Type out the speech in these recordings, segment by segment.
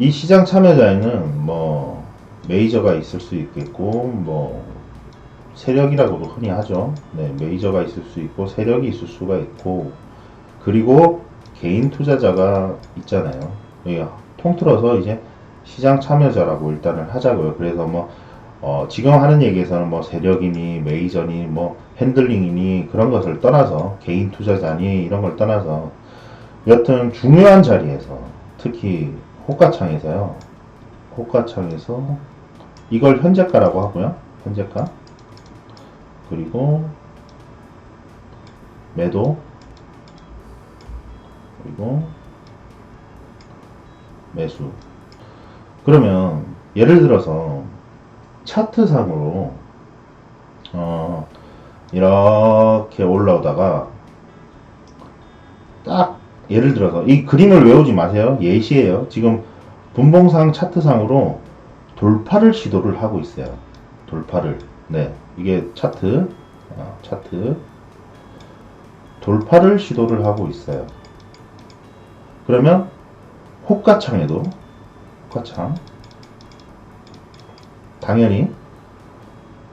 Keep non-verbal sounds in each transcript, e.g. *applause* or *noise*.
이 시장 참여자에는 뭐 메이저가 있을 수 있겠고 뭐 세력이라고도 흔히 하죠. 네, 메이저가 있을 수 있고 세력이 있을 수가 있고 그리고 개인 투자자가 있잖아요. 예, 통틀어서 이제 시장 참여자라고 일단은 하자고요. 그래서 뭐 어, 지금 하는 얘기에서는 뭐 세력이니 메이저니 뭐 핸들링이니 그런 것을 떠나서 개인 투자자니 이런 걸 떠나서 여튼 중요한 자리에서 특히 호가창에서요. 호가창에서 이걸 현재가라고 하고요. 현재가 그리고 매도 그리고 매수 그러면 예를 들어서 차트상으로 어 이렇게 올라오다가 딱 예를 들어서 이 그림을 외우지 마세요. 예시예요. 지금 분봉상 차트상으로 돌파를 시도를 하고 있어요. 돌파를. 네. 이게 차트. 어, 차트. 돌파를 시도를 하고 있어요. 그러면 호가창에도 호가창. 당연히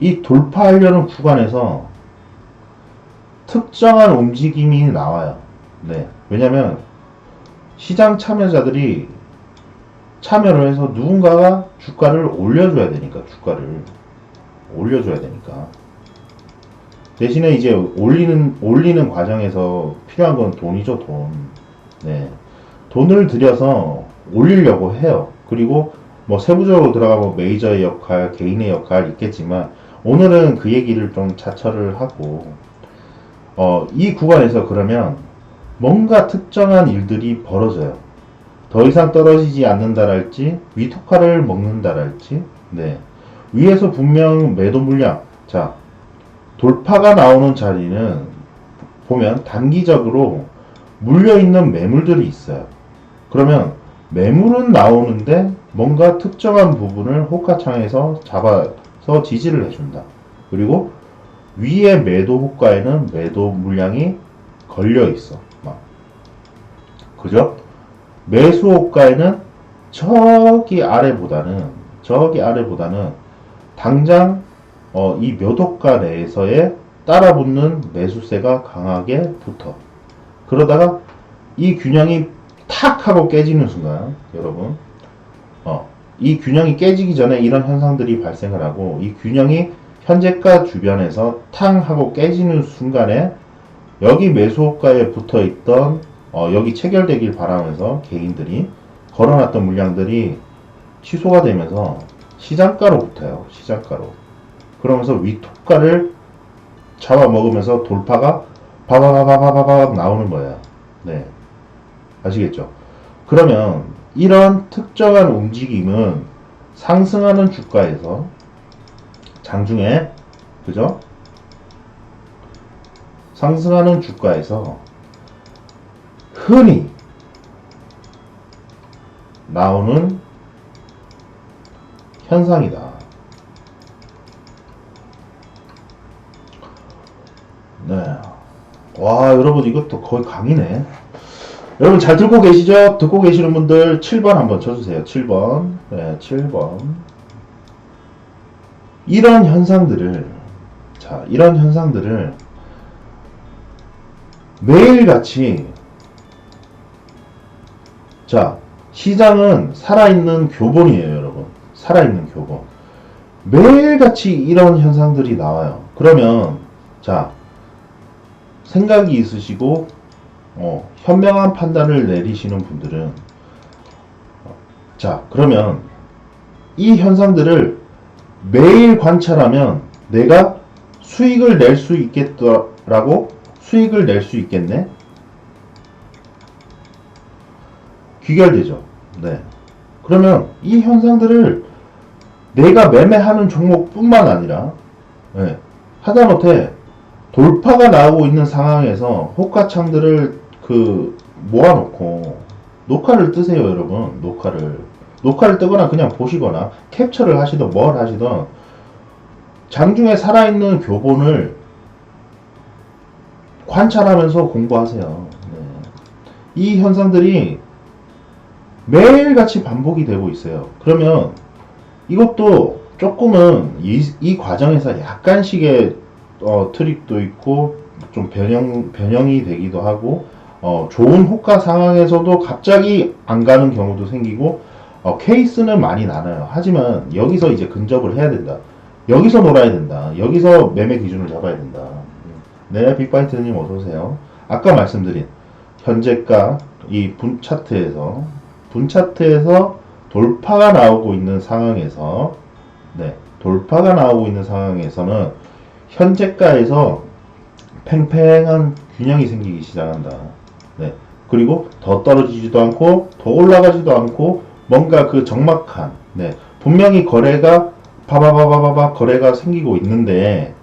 이 돌파하려는 구간에서 특정한 움직임이 나와요. 네. 왜냐면 시장 참여자들이 참여를 해서 누군가가 주가를 올려줘야 되니까, 주가를. 올려줘야 되니까. 대신에 이제 올리는, 올리는 과정에서 필요한 건 돈이죠, 돈. 네. 돈을 들여서 올리려고 해요. 그리고 뭐 세부적으로 들어가면 메이저의 역할, 개인의 역할 있겠지만 오늘은 그 얘기를 좀 자처를 하고 어, 이 구간에서 그러면 뭔가 특정한 일들이 벌어져요. 더 이상 떨어지지 않는다랄지 위토카를 먹는다랄지 네 위에서 분명 매도 물량 자 돌파가 나오는 자리는 보면 단기적으로 물려 있는 매물들이 있어요. 그러면 매물은 나오는데 뭔가 특정한 부분을 호가창에서 잡아서 지지를 해준다. 그리고 위에 매도 호가에는 매도 물량이 걸려 있어. 막. 그죠? 매수 호가에는 저기 아래보다는 저기 아래보다는 당장 어, 이 묘도가 내에서의 따라붙는 매수세가 강하게 붙어. 그러다가 이 균형이 탁 하고 깨지는 순간, 여러분, 어, 이 균형이 깨지기 전에 이런 현상들이 발생을 하고, 이 균형이 현재가 주변에서 탕 하고 깨지는 순간에 여기 매수호가에 붙어 있던, 어, 여기 체결되길 바라면서 개인들이 걸어놨던 물량들이 취소가 되면서 시장가로 붙어요. 시장가로. 그러면서 위토가를 잡아먹으면서 돌파가 바바바바바바바 나오는 거예요. 네. 아시겠죠? 그러면 이런 특정한 움직임은 상승하는 주가에서 장중에 그죠? 상승하는 주가에서 흔히 나오는 현상이다. 네. 와, 여러분 이것도 거의 강의네. 여러분 잘 듣고 계시죠? 듣고 계시는 분들 7번 한번 쳐주세요. 7번. 네, 7번. 이런 현상들을, 자, 이런 현상들을 매일같이, 자, 시장은 살아있는 교본이에요, 여러분. 살아있는 교본. 매일같이 이런 현상들이 나와요. 그러면, 자, 생각이 있으시고, 어, 현명한 판단을 내리시는 분들은 어, 자 그러면 이 현상들을 매일 관찰하면 내가 수익을 낼 수 있겠더라고 수익을 낼 수 있겠네 귀결되죠. 네. 그러면 이 현상들을 내가 매매하는 종목뿐만 아니라 네, 하다못해 돌파가 나오고 있는 상황에서 호가창들을 그 모아놓고 녹화를 뜨세요 여러분. 녹화를. 녹화를 뜨거나 그냥 보시거나 캡처를 하시던 뭘 하시던 장중에 살아있는 교본을 관찰하면서 공부하세요. 네. 이 현상들이 매일같이 반복이 되고 있어요. 그러면 이것도 조금은 이, 이 과정에서 약간씩의 어, 트릭도 있고 좀 변형, 변형이 되기도 하고 어, 좋은 호가 상황에서도 갑자기 안 가는 경우도 생기고 어, 케이스는 많이 나눠요. 하지만 여기서 이제 근접을 해야 된다. 여기서 놀아야 된다. 여기서 매매 기준을 잡아야 된다. 네, 빅바이트님 어서 오세요. 아까 말씀드린 현재가 이 분 차트에서 분 차트에서 돌파가 나오고 있는 상황에서 네, 돌파가 나오고 있는 상황에서는 현재가에서 팽팽한 균형이 생기기 시작한다. 네. 그리고 더 떨어지지도 않고 더 올라가지도 않고 뭔가 그 적막한 네. 분명히 거래가 바바바바바바 거래가 생기고 있는데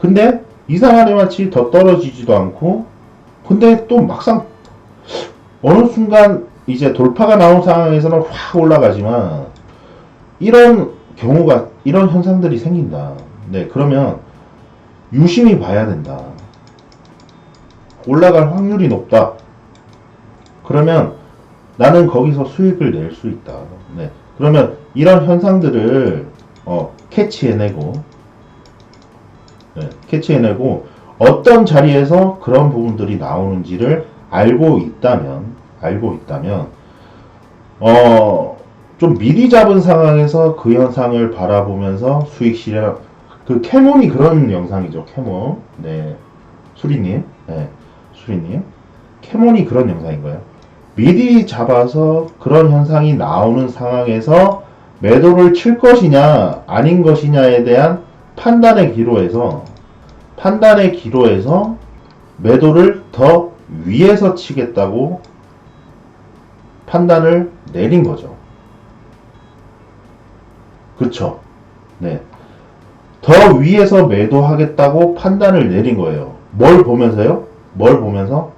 근데 이상하게 마치 더 떨어지지도 않고 근데 또 막상 어느 순간 이제 돌파가 나온 상황에서는 확 올라가지만 이런 경우가 이런 현상들이 생긴다. 네, 그러면 유심히 봐야 된다. 올라갈 확률이 높다. 그러면 나는 거기서 수익을 낼 수 있다. 네. 그러면 이런 현상들을 어, 캐치해내고 네, 캐치해내고 어떤 자리에서 그런 부분들이 나오는지를 알고 있다면 알고 있다면 어, 좀 미리 잡은 상황에서 그 현상을 바라보면서 수익 실현 그 캐몬이 그런 영상이죠. 캐몬. 네. 수리님. 네. 수리님. 캐몬이 그런 영상인 거예요. 미리 잡아서 그런 현상이 나오는 상황에서 매도를 칠 것이냐 아닌 것이냐에 대한 판단의 기로에서 판단의 기로에서 매도를 더 위에서 치겠다고 판단을 내린 거죠. 그쵸? 네. 더 위에서 매도하겠다고 판단을 내린 거예요. 뭘 보면서요? 뭘 보면서?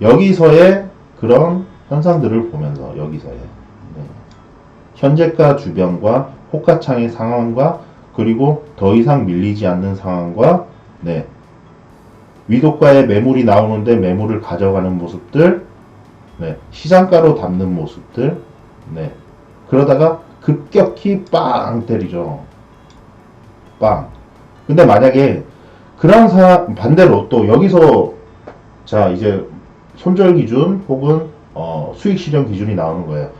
여기서의 그런 현상들을 보면서 여기서의 네. 현재가 주변과 호가창의 상황과 그리고 더 이상 밀리지 않는 상황과 네. 위도가에 매물이 나오는데 매물을 가져가는 모습들 네. 시장가로 담는 모습들 네. 그러다가 급격히 빵 때리죠 빵 근데 만약에 그런 사 반대로 또 여기서 자 이제 손절 기준 혹은 어, 수익 실현 기준이 나오는 거예요.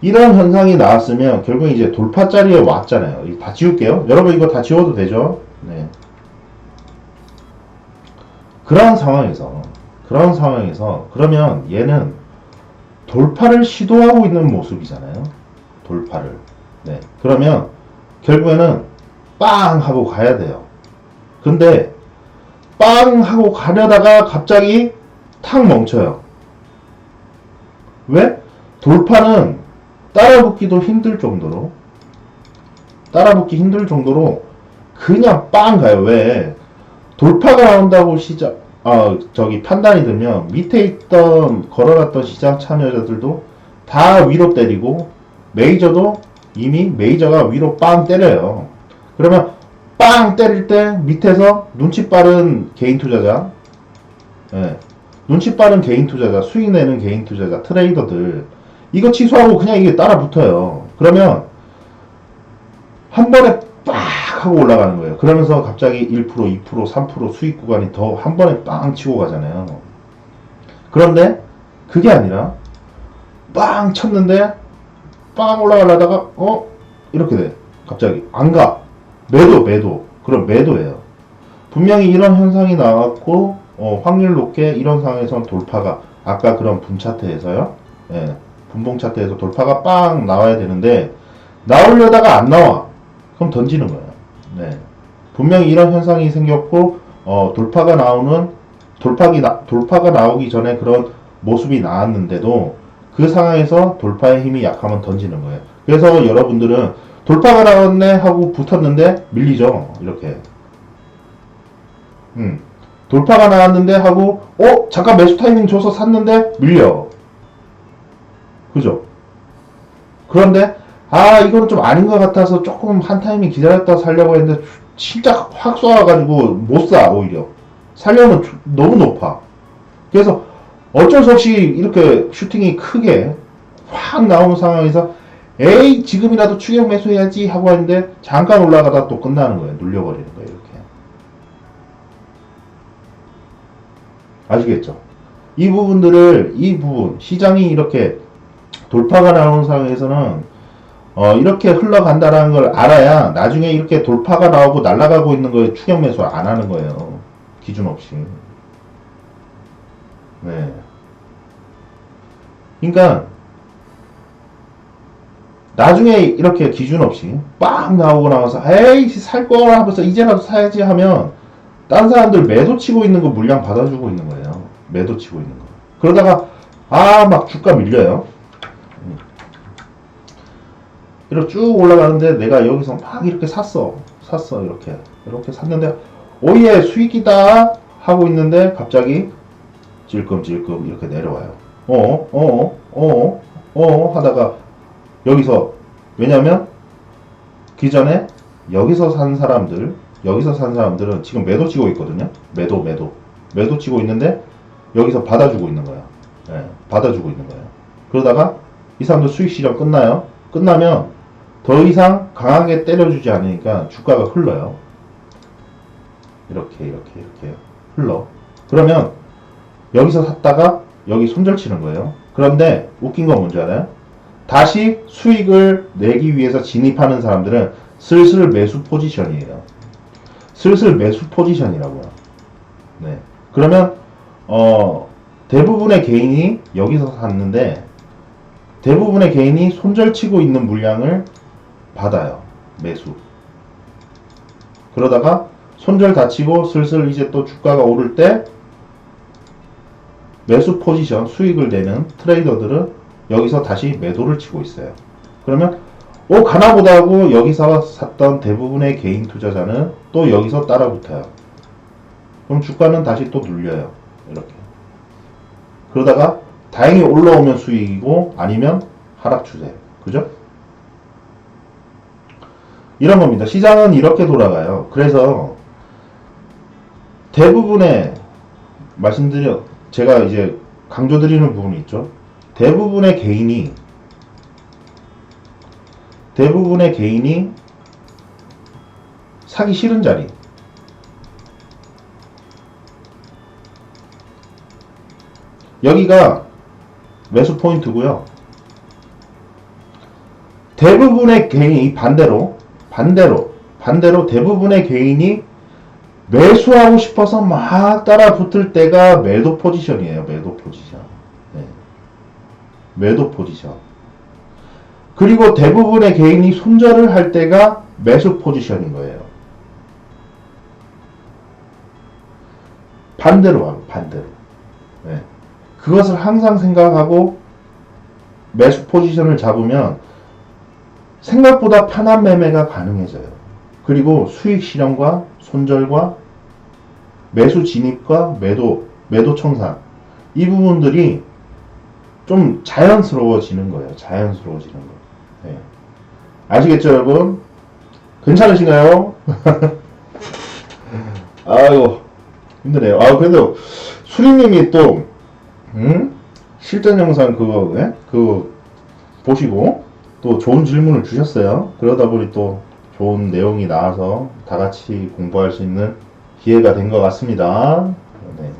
이런 현상이 나왔으면 결국 이제 돌파 자리에 왔잖아요. 다 지울게요. 여러분 이거 다 지워도 되죠? 네. 그런 상황에서 그런 상황에서 그러면 얘는 돌파를 시도하고 있는 모습이잖아요. 돌파를. 네. 그러면 결국에는 빵 하고 가야 돼요. 근데 빵 하고 가려다가 갑자기 탁 멈춰요. 왜? 돌파는 따라붙기도 힘들 정도로 따라붙기 힘들 정도로 그냥 빵 가요. 왜? 돌파가 나온다고 시작 아 저기 판단이 들면 밑에 있던 걸어놨던 시장 참여자들도 다 위로 때리고 메이저도 이미 메이저가 위로 빵 때려요. 그러면 빵 때릴 때 밑에서 눈치 빠른 개인 투자자 예, 눈치 빠른 개인 투자자, 수익 내는 개인 투자자, 트레이더들 이거 취소하고 그냥 이게 따라 붙어요. 그러면 한 번에 빡 하고 올라가는 거예요. 그러면서 갑자기 1%, 2%, 3% 수익 구간이 더 한 번에 빵 치고 가잖아요. 그런데 그게 아니라 빵 쳤는데 빵 올라가려다가 어 이렇게 돼. 갑자기 안 가. 매도 매도. 그럼 매도예요. 분명히 이런 현상이 나왔고 어, 확률 높게 이런 상황에선 돌파가 아까 그런 분 차트에서요. 예, 분봉 차트에서 돌파가 빵 나와야 되는데 나오려다가 안 나와. 그럼 던지는 거예요. 네. 분명히 이런 현상이 생겼고 어, 돌파가 나오는 돌파기 나, 돌파가 나오기 전에 그런 모습이 나왔는데도 그 상황에서 돌파의 힘이 약하면 던지는 거예요. 그래서 여러분들은 돌파가 나왔네 하고 붙었는데 밀리죠. 이렇게. 음. 돌파가 나왔는데 하고 어 잠깐 매수 타이밍 줘서 샀는데 밀려 그죠 그런데 아 이거는 좀 아닌 것 같아서 조금 한 타이밍 기다렸다 살려고 했는데 진짜 확 쏘아가지고 못 사 오히려 살려면 주- 너무 높아. 그래서 어쩔 수 없이 이렇게 슈팅이 크게 확 나오는 상황에서 에이 지금이라도 추격 매수해야지 하고 하는데 잠깐 올라가다 또 끝나는 거예요. 눌려버리는 거예요. 이렇게. 아시겠죠? 이 부분들을 이 부분 시장이 이렇게 돌파가 나오는 상황에서는 어, 이렇게 흘러간다라는 걸 알아야 나중에 이렇게 돌파가 나오고 날아가고 있는 거에 추격 매수 안 하는 거예요. 기준 없이. 네. 그러니까 나중에 이렇게 기준 없이 빵 나오고 나와서 에이 살 거라 하면서 이제라도 사야지 하면 다른 사람들 매도 치고 있는 거 물량 받아주고 있는 거예요. 매도 치고 있는 거. 그러다가 아 막 주가 밀려요. 이렇게 쭉 올라가는데 내가 여기서 막 이렇게 샀어. 샀어. 이렇게. 이렇게 샀는데 오예 수익이다 하고 있는데 갑자기 질끔질끔 이렇게 내려와요. 어, 어, 어, 어 하다가 여기서 왜냐면 기존에 여기서 산 사람들 여기서 산 사람들은 지금 매도 치고 있거든요. 매도 매도 매도 치고 있는데 여기서 받아주고 있는 거야. 예, 받아주고 있는 거예요. 그러다가 이 사람들 수익 시장 끝나요. 끝나면 더 이상 강하게 때려주지 않으니까 주가가 흘러요. 이렇게 이렇게 이렇게 흘러. 그러면 여기서 샀다가 여기 손절 치는 거예요. 그런데 웃긴 건 뭔지 알아요? 다시 수익을 내기 위해서 진입하는 사람들은 슬슬 매수 포지션이에요. 슬슬 매수 포지션이라고요. 네. 그러면 어 대부분의 개인이 여기서 샀는데 대부분의 개인이 손절치고 있는 물량을 받아요. 매수. 그러다가 손절 다치고 슬슬 이제 또 주가가 오를 때 매수 포지션 수익을 내는 트레이더들은 여기서 다시 매도를 치고 있어요. 그러면 오 가나보다 하고 여기서 샀던 대부분의 개인 투자자는 또 여기서 따라 붙어요. 그럼 주가는 다시 또 눌려요. 이렇게. 그러다가 다행히 올라오면 수익이고 아니면 하락 추세. 그죠? 이런 겁니다. 시장은 이렇게 돌아가요. 그래서 대부분의 말씀드려 제가 이제 강조드리는 부분이 있죠. 대부분의 개인이 대부분의 개인이 사기 싫은 자리 여기가 매수 포인트고요. 대부분의 개인이 반대로 반대로 반대로 대부분의 개인이 매수하고 싶어서 막 따라 붙을 때가 매도 포지션이에요. 매도 포지션. 네. 매도 포지션. 그리고 대부분의 개인이 손절을 할 때가 매수 포지션인 거예요. 반대로 하고 반대로. 네. 그것을 항상 생각하고 매수 포지션을 잡으면 생각보다 편한 매매가 가능해져요. 그리고 수익 실현과 손절과 매수 진입과 매도, 매도 청산. 이 부분들이 좀 자연스러워지는 거예요. 자연스러워지는 거. 네. 아시겠죠, 여러분? 괜찮으신가요? *laughs* 아이고, 힘드네요. 아, 그래도 수리님이 또, 음? 실전 영상 그거, 예? 그거 보시고 또 좋은 질문을 주셨어요. 그러다 보니 또 좋은 내용이 나와서 다 같이 공부할 수 있는 기회가 된 것 같습니다. 네,